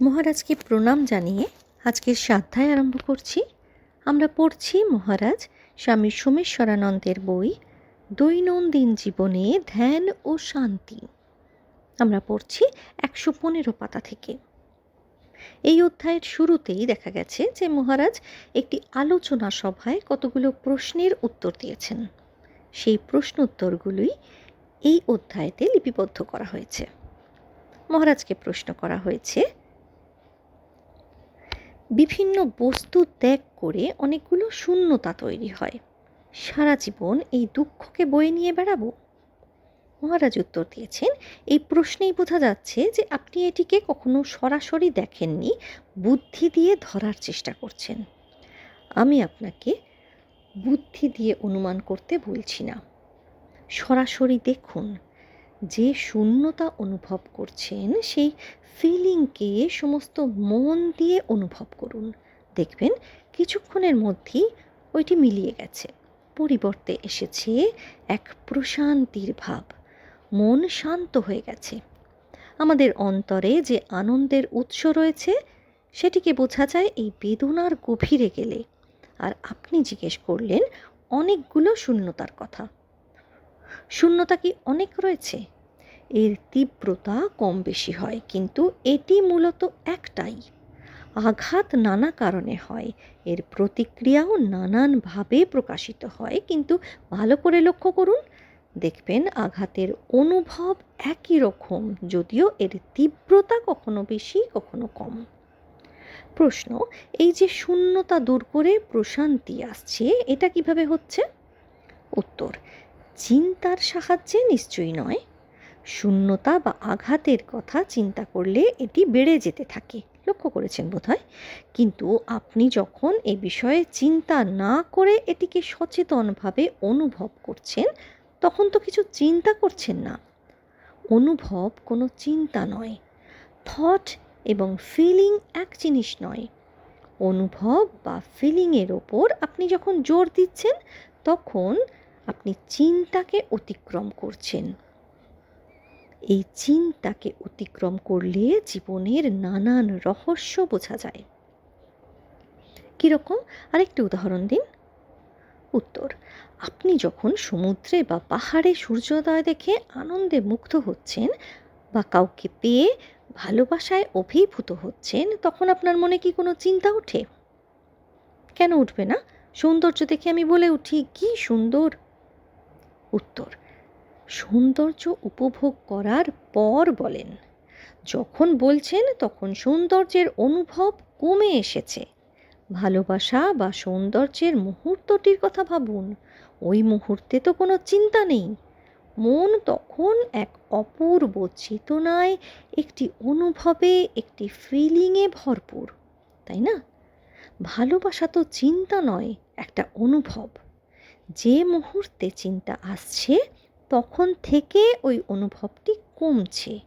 মহারাজকে প্রণাম জানিয়ে আজকের সাধ্যায় আরম্ভ করছি। আমরা পড়ছি মহারাজ স্বামী সোমেশ্বরানন্দের বই, দৈনন্দিন জীবনে ধ্যান ও শান্তি। আমরা পড়ছি একশো পনেরো পাতা থেকে। এই অধ্যায়ের শুরুতেই দেখা গেছে যে মহারাজ একটি আলোচনা সভায় কতগুলো প্রশ্নের উত্তর দিয়েছেন। সেই প্রশ্ন উত্তরগুলোই এই অধ্যায়তে লিপিবদ্ধ করা হয়েছে। মহারাজকে প্রশ্ন করা হয়েছে বিভিন্ন বস্তু ত্যাগ করে অনেকগুলো শূন্যতা তৈরি হয়। সারা জীবন এই দুঃখকে বয়ে নিয়ে বেড়াবো? মহারাজ উত্তর দিয়েছেন, এই প্রশ্নেই বোঝা যাচ্ছে যে আপনি এটিকে কখনো সরাসরি দেখেননি, বুদ্ধি দিয়ে ধরার চেষ্টা করছেন। আমি আপনাকে বুদ্ধি দিয়ে অনুমান করতে বলছি না। সরাসরি দেখুন। যে শূন্যতা অনুভব করছেন, সেই ফিলিংকে সমস্ত মন দিয়ে অনুভব করুন। দেখবেন কিছুক্ষণের মধ্যেই ওইটি মিলিয়ে গেছে। পরিবর্তে এসেছে এক প্রশান্তির ভাব। মন শান্ত হয়ে গেছে। আমাদের অন্তরে যে আনন্দের উৎস রয়েছে, সেটিকে বোঝা যায় এই বেদনার গভীরে গেলে। আর আপনি জিজ্ঞেস করলেন, অনেকগুলো শূন্যতার কথা। শূন্যতা কি অনেক রয়েছে? এর তীব্রতা কম বেশি হয়, কিন্তু এটি মূলত একটাই। আঘাত নানা কারণে হয়, এর প্রতিক্রিয়াও নানানভাবে প্রকাশিত হয়, কিন্তু ভালো করে লক্ষ্য করুন, দেখবেন আঘাতের অনুভব একই রকম, যদিও এর তীব্রতা কখনো বেশি, কখনো কম। প্রশ্ন, এই যে শূন্যতা দূর করে প্রশান্তি আসছে, এটা কীভাবে হচ্ছে? উত্তর চিন্তার সাহায্যে নিশ্চয়ই নয়। শূন্যতা বা আঘাতের কথা চিন্তা করলে এটি বেড়ে যেতে থাকে, লক্ষ্য করেছেন বোধহয়। কিন্তু আপনি যখন এ বিষয়ে চিন্তা না করে এটিকে সচেতনভাবে অনুভব করছেন, তখন তো কিছু চিন্তা করছেন না। অনুভব কোনো চিন্তা নয় থট এবং ফিলিং এক জিনিস নয়। অনুভব বা ফিলিংয়ের ওপর আপনি যখন জোর দিচ্ছেন, তখন আপনি চিন্তাকে অতিক্রম করছেন। এই চিন্তাকে অতিক্রম করলে জীবনের নানান রহস্য বোঝা যায়। কীরকম? আরেকটি উদাহরণ দিন। উত্তর, আপনি যখন সমুদ্রে বা পাহাড়ে সূর্যোদয় দেখে আনন্দে মুগ্ধ হচ্ছেন বা কাউকে পেয়ে ভালোবাসায় অভিভূত হচ্ছেন, তখন আপনার মনে কি কোনো চিন্তা ওঠে? কেন উঠবে না? সৌন্দর্য দেখে আমি বলে উঠি, কি সুন্দর! উত্তর। সৌন্দর্য উপভোগ করার পর বলেন, যখন বলছেন তখন সৌন্দর্যের অনুভব কমে এসেছে। ভালোবাসা বা সৌন্দর্যের মুহূর্তটির কথা ভাবুন, ওই মুহূর্তে তো কোনো চিন্তা নেই। মন তখন এক অপূর্ব চেতনায়, একটি অনুভবে, একটি ফিলিংয়ে ভরপুর, তাই না? ভালোবাসা তো চিন্তা নয়, একটা অনুভব। যে মুহূর্তে চিন্তা আসছে, তখন থেকে ওই অনুভবটি কমছে।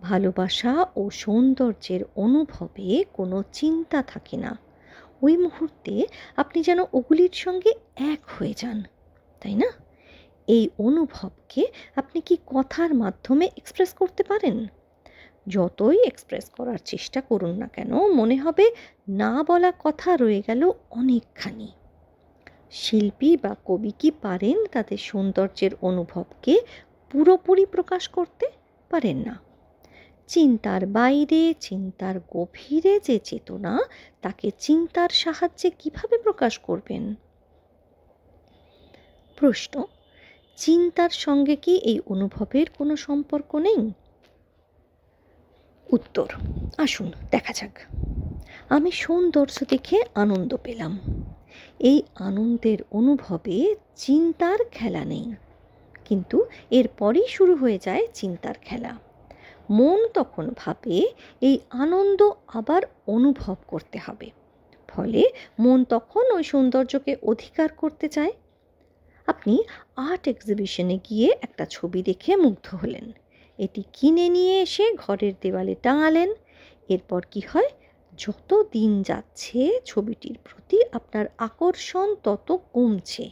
ভালোবাসা ও সৌন্দর্যের অনুভবে কোনো চিন্তা থাকে না। ওই মুহূর্তে আপনি যেন ওগুলির সঙ্গে এক হয়ে যান, তাই না? এই অনুভবকে আপনি কি কথার মাধ্যমে এক্সপ্রেস করতে পারেন? যতই এক্সপ্রেস করার চেষ্টা করুন না কেন, মনে হবে না বলা কথা রয়ে গেল অনেকখানি। শিল্পী বা কবি কি পারেন তাদের সৌন্দর্যের অনুভবকে পুরোপুরি প্রকাশ করতে? পারেন না। চিন্তার বাইরে, চিন্তার গভীরে যে চেতনা, তাকে চিন্তার সাহায্যে কীভাবে প্রকাশ করবেন? প্রশ্ন, চিন্তার সঙ্গে কি এই অনুভবের কোনো সম্পর্ক নেই? উত্তর, আসুন দেখা যাক। আমি সৌন্দর্য দেখে আনন্দ পেলাম। এই আনন্দের অনুভবে চিন্তার খেলা নেই। কিন্তু এরপরই শুরু হয়ে যায় চিন্তার খেলা। মন তখন ভাবে এই আনন্দ আবার অনুভব করতে হবে। ফলে মন তখন ওই সৌন্দর্যকে অধিকার করতে চায়। আপনি আর্ট এক্সিবিশনে গিয়ে একটা ছবি দেখে মুগ্ধ হলেন। এটি কিনে নিয়ে এসে ঘরের দেওয়ালে টাঙালেন। এরপর কি হয়? যত দিন যাচ্ছে ছবিটির প্রতি আপনার আকর্ষণ তত কমছে।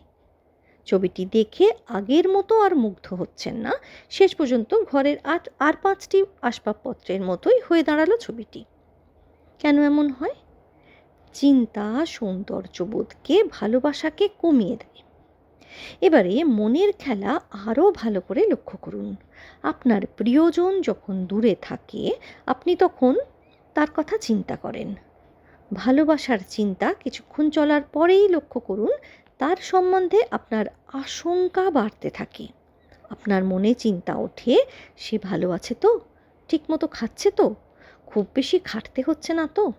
ছবিটি দেখে আগের মতো আর মুগ্ধ হচ্ছেন না। শেষ পর্যন্ত ঘরের আট, আর পাঁচটি আসবাবপত্রের মতোই হয়ে দাঁড়াল ছবিটি। কেন এমন হয়? চিন্তা, সৌন্দর্যবোধকে ভালোবাসাকে কমিয়ে দেয়। এবারে মনের খেলা আরও ভালো করে লক্ষ্য করুন। আপনার প্রিয়জন যখন দূরে থাকে, আপনি তখন তার কথা চিন্তা করেন। ভালোবাসার চিন্তা কিছুক্ষণ চলার পরেই লক্ষ্য করুন, তার সম্বন্ধে আপনার আশঙ্কা বাড়তে থাকে। আপনার মনে চিন্তা ওঠে, সে ভালো আছে তো? ঠিকমতো খাচ্ছে তো? খুব বেশি খাটতে হচ্ছে না তো?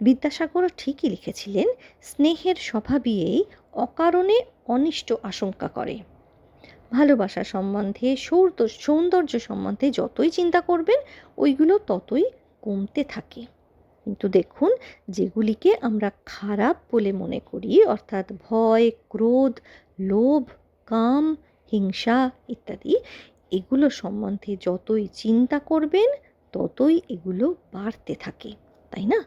বিদ্যাসাগরও ঠিকই লিখেছিলেন, স্নেহের স্বভাবই অকারণে অনিষ্ট আশঙ্কা করে। ভালোবাসা সম্বন্ধে সৌন্দর্য সম্বন্ধে যতই চিন্তা করবেন, ওইগুলো ততই কমতে থাকে। কিন্তু দেখুন, যেগুলিকে আমরা খারাপ বলে মনে করি, অর্থাৎ ভয়, ক্রোধ, লোভ, কাম, হিংসা ইত্যাদি, এগুলো সম্বন্ধে যতই চিন্তা করবেন, ততই এগুলো বাড়তে থাকে, তাই না?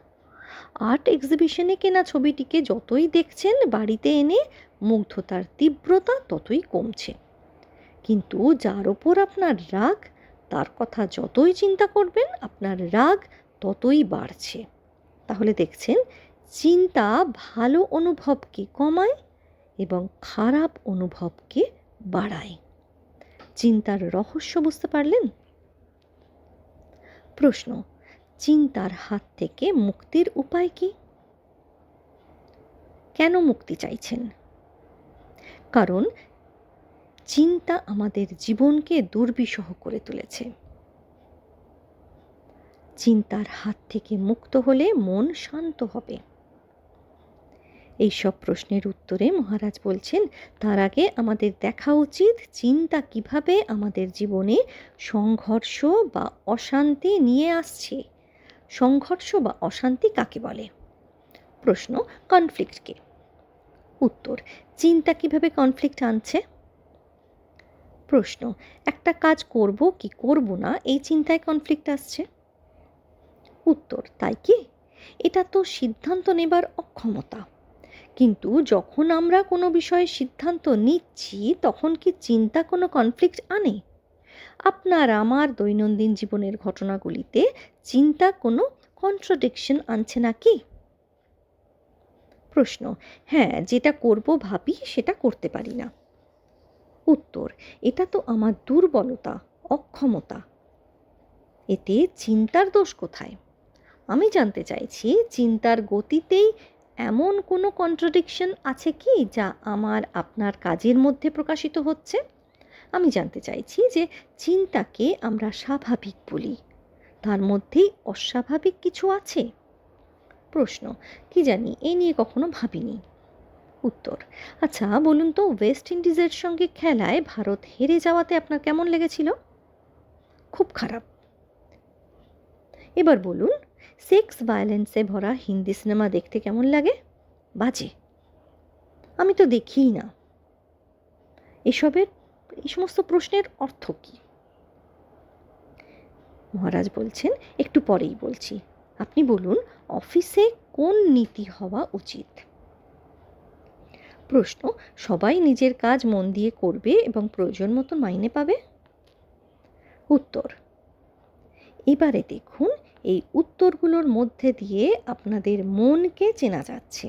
আর্ট এক্সিবিশনে কেনা ছবিটিকে যতই দেখছেন বাড়িতে এনে, মুগ্ধতার তীব্রতা ততই কমছে। কিন্তু যার ওপর আপনার রাগ তার কথা যতই চিন্তা করবেন, আপনার রাগ ততই বাড়ছে। তাহলে দেখছেন, চিন্তা ভালো অনুভবকে কমায় এবং খারাপ অনুভবকে বাড়ায়। চিন্তার রহস্য বুঝতে পারলেন? প্রশ্ন, চিন্তার হাত থেকে মুক্তির উপায় কি? কেন মুক্তি চাইছেন? কারণ চিন্তা আমাদের জীবনকে দুর্বিষহ করে তুলেছে। চিন্তার হাত থেকে মুক্ত হলে মন শান্ত হবে। এই সব প্রশ্নের উত্তরে মহারাজ বলছেন, তার আগে আমাদের দেখা উচিত চিন্তা কীভাবে আমাদের জীবনে সংঘর্ষ বা অশান্তি নিয়ে আসছে। সংঘর্ষ বা অশান্তি কাকে বলে? প্রশ্ন কনফ্লিক্টকে উত্তর, চিন্তা কীভাবে কনফ্লিক্ট আনছে? প্রশ্ন, একটা কাজ করব কি করব না, এই চিন্তায় কনফ্লিক্ট আসছে? উত্তর, তাই কি? এটা তো সিদ্ধান্ত নেবার অক্ষমতা। কিন্তু যখন আমরা কোনো বিষয়ে সিদ্ধান্ত নিচ্ছি, তখন কি চিন্তা কোনো কনফ্লিক্ট আনে? আপনার আমার দৈনন্দিন জীবনের ঘটনাগুলিতে চিন্তা কোনো কন্ট্রাডিকশন আনছে নাকি? প্রশ্ন হ্যাঁ যেটা করব ভাবি, সেটা করতে পারি না। উত্তর, এটা তো আমার দুর্বলতা, অক্ষমতা। এতে চিন্তার দোষ কোথায়? আমি জানতে চাইছি, চিন্তার গতিতেই এমন কোনো কন্ট্রাডিকশন আছে কি যা আমার আপনার কাজের মধ্যে প্রকাশিত হচ্ছে? আমি জানতে চাইছি যে চিন্তাকে আমরা স্বাভাবিক বলি। তার মধ্যেই অস্বাভাবিক কিছু আছে? প্রশ্ন, কি জানি, এ নিয়ে কখনো ভাবিনি। উত্তর। আচ্ছা বলুন তো ওয়েস্ট ইন্ডিজের সঙ্গে খেলায় ভারত হেরে যাওয়াতে আপনার কেমন লেগেছিল? খুব খারাপ। এবার বলুন সেক্স ভায়োলেন্সে ভরা হিন্দি সিনেমা দেখতে কেমন লাগে? বাজে। আমি তো দেখিই না। এসবের, এই সমস্ত প্রশ্নের অর্থ কী? মহারাজ বলছেন, একটু পরেই বলছি। আপনি বলুন, অফিসে কোন নীতি হওয়া উচিত? প্রশ্ন, সবাই নিজের কাজ মন দিয়ে করবে এবং প্রয়োজন মতো মাইনে পাবে? উত্তর, এবারে দেখুন এই উত্তরগুলোর মধ্যে দিয়ে আপনাদের মনকে চেনা যাচ্ছে।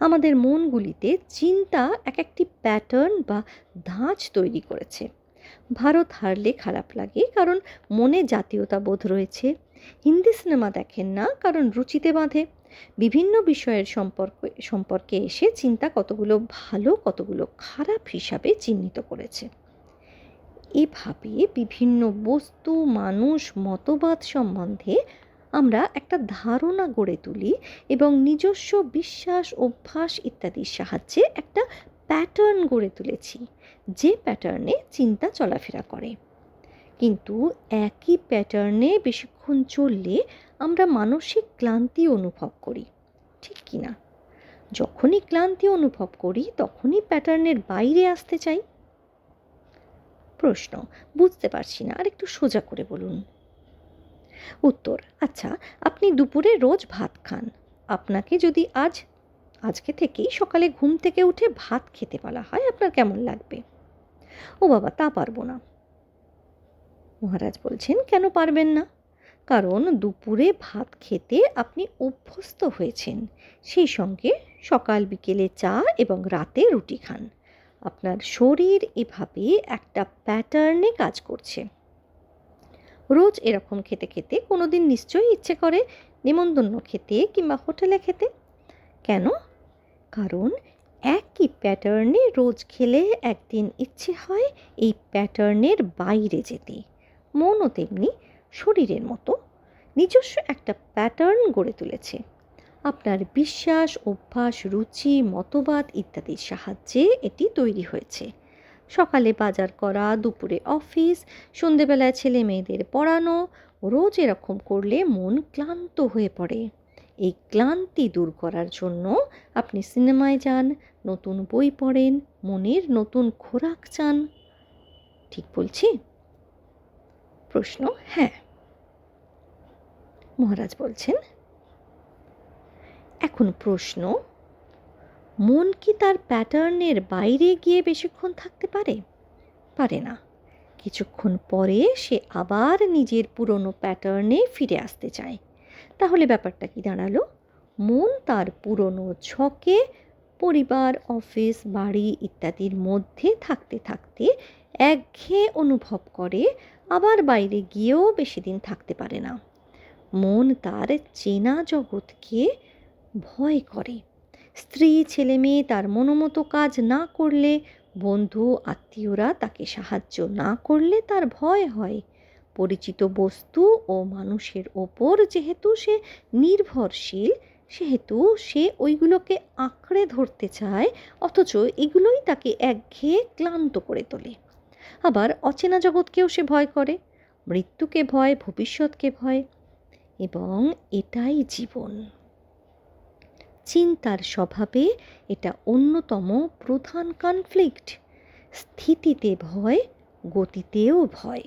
আমাদের মনগুলিতে চিন্তা এক একটি প্যাটার্ন বা ধাঁচ তৈরি করেছে। ভারত হারলে খারাপ লাগে কারণ মনে জাতীয়তাবোধ রয়েছে। হিন্দি সিনেমা দেখেন না কারণ রুচিতে বাঁধে। বিভিন্ন বিষয়ের সম্পর্ক, সম্পর্কে এসে চিন্তা কতগুলো ভালো, কতগুলো খারাপ হিসাবে চিহ্নিত করেছে। এভাবে বিভিন্ন বস্তু, মানুষ, মতবাদ সম্বন্ধে আমরা একটা ধারণা গড়ে তুলি এবং নিজস্ব বিশ্বাস, অভ্যাস ইত্যাদির সাহায্যে একটা প্যাটার্ন গড়ে তুলেছি, যে প্যাটার্নে চিন্তা চলাফেরা করে। কিন্তু একই প্যাটার্নে বেশিক্ষণ চললে আমরা মানসিক ক্লান্তি অনুভব করি, ঠিক কি না? যখনই ক্লান্তি অনুভব করি, তখনই প্যাটার্নের বাইরে আসতে চাই। প্রশ্ন, বুঝতে পারছি না আর একটু সোজা করে বলুন। উত্তর আচ্ছা আপনি দুপুরে রোজ ভাত খান। আপনাকে যদি আজ, আজকে থেকেই সকালে ঘুম থেকে উঠে ভাত খেতে বলা হয়, আপনার কেমন লাগবে? ও বাবা, তা পারব না। মহারাজ বলছেন, কেন পারবেন না? কারণ দুপুরে ভাত খেতে আপনি অভ্যস্ত হয়েছেন। সেই সঙ্গে সকাল বিকেলে চা এবং রাতে রুটি খান। আপনার শরীর এভাবে একটা প্যাটার্নে কাজ করছে। রোজ এরকম খেতে খেতে কোনো দিন নিশ্চয়ই ইচ্ছে করে নিমন্তন্ন খেতে কিংবা হোটেলে খেতে। কেন? কারণ একই প্যাটার্নে রোজ খেলে একদিন ইচ্ছে হয় এই প্যাটার্নের বাইরে যেতে। মনও তেমনি শরীরের মতো। নিজস্ব একটা প্যাটার্ন গড়ে তুলেছে। আপনার বিশ্বাস, অভ্যাস, রুচি, মতবাদ ইত্যাদির সাহায্যে এটি তৈরি হয়েছে। সকালে বাজার করা, দুপুরে অফিস সন্ধেবেলায় ছেলে মেয়েদের পড়ানো, রোজ এরকম করলে মন ক্লান্ত হয়ে পড়ে। এই ক্লান্তি দূর করার জন্য আপনি সিনেমায় যান, নতুন বই পড়েন, মনের নতুন খোরাক চান। ঠিক বলছি? প্রশ্ন হ্যাঁ। মহারাজ বলছেন, এখন প্রশ্ন, মন কি তার প্যাটার্নের বাইরে গিয়ে বেশিক্ষণ থাকতে পারে? পারে না। কিছুক্ষণ পরে সে আবার নিজের পুরনো প্যাটার্নে ফিরে আসতে চায়। তাহলে ব্যাপারটা কি দাঁড়াল? মন তার পুরনো ছকে পরিবার, অফিস, বাড়ি ইত্যাদির মধ্যে থাকতে থাকতে একঘেয়ে অনুভব করে আবার বাইরে গিয়েও বেশি দিন থাকতে পারে না। মন তার চেনা জগৎকে ভয় করে। স্ত্রী, ছেলে, মেয়ে তার মনোমতো কাজ না করলে, বন্ধু, আত্মীয়রা তাকে সাহায্য না করলে তার ভয় হয়। পরিচিত বস্তু ও মানুষের ওপর যেহেতু সে নির্ভরশীল, সেহেতু সে ওইগুলোকে আঁকড়ে ধরতে চায়, অথচ এগুলোই তাকে একঘেয়ে ক্লান্ত করে তোলে। আবার অচেনা জগৎকেও সে ভয় করে, মৃত্যুকে ভয়, ভবিষ্যৎকে ভয়, এবং এটাই জীবন। চিন্তার স্বভাবে এটা অন্যতম প্রধান কনফ্লিক্ট স্থিতিতে ভয়, গতিতেও ভয়।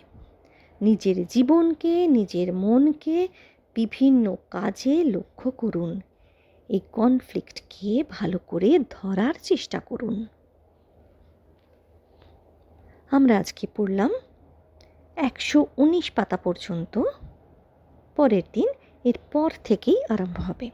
নিজের জীবনকে, নিজের মনকে বিভিন্ন কাজে লক্ষ্য করুন। এই কনফ্লিক্টকে ভালো করে ধরার চেষ্টা করুন। আমরা আজকে পড়লাম একশো উনিশ পাতা পর্যন্ত। পরের দিন এর পর থেকেই আরম্ভ হবে।